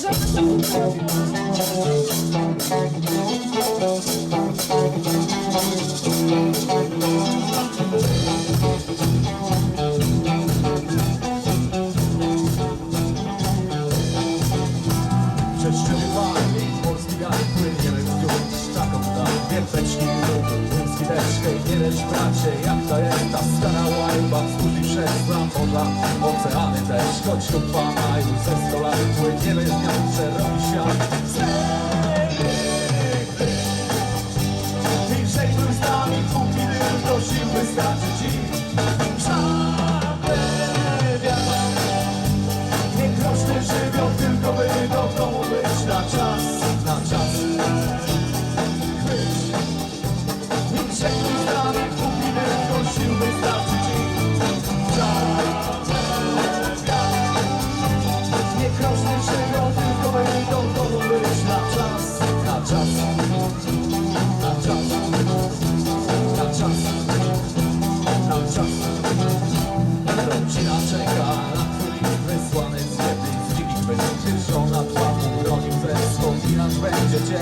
Przed szczyty polski jak płynie, który stuck on hej, nie lecz bracie Jak to jest. Ta stara łajba i przez nam podla Oceany też, choć tu pana Już ze sto lat płyniemy z nią Przerobi świat Rodzina czeka na list wysłany z jednej z dzikich wyspy Żona twa bronił ze wspominać będzie cię.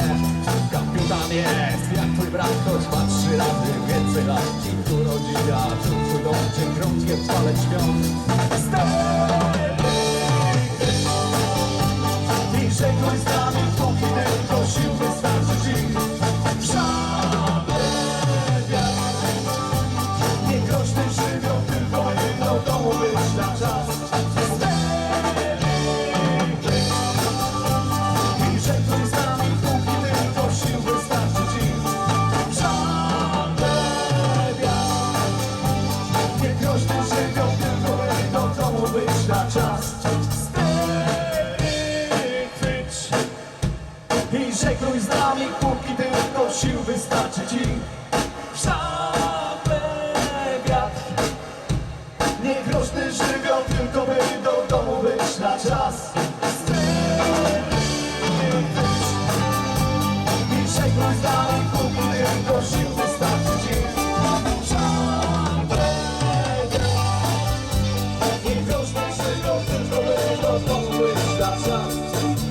Kapitan jest jak twój brat, choć ma trzy razy więcej lat. I tu rodzina, tu twój dom, gdzie świąt. I nami, póki tylko sił wystarczy ci. Żaden wiatr. Nie groźny żywioł, tylko by do domu być na czas. Żegluj z nami, tylko sił wystarczy ci. Żaden wiatr. Nie groźny żywioł, tylko by do domu być na czas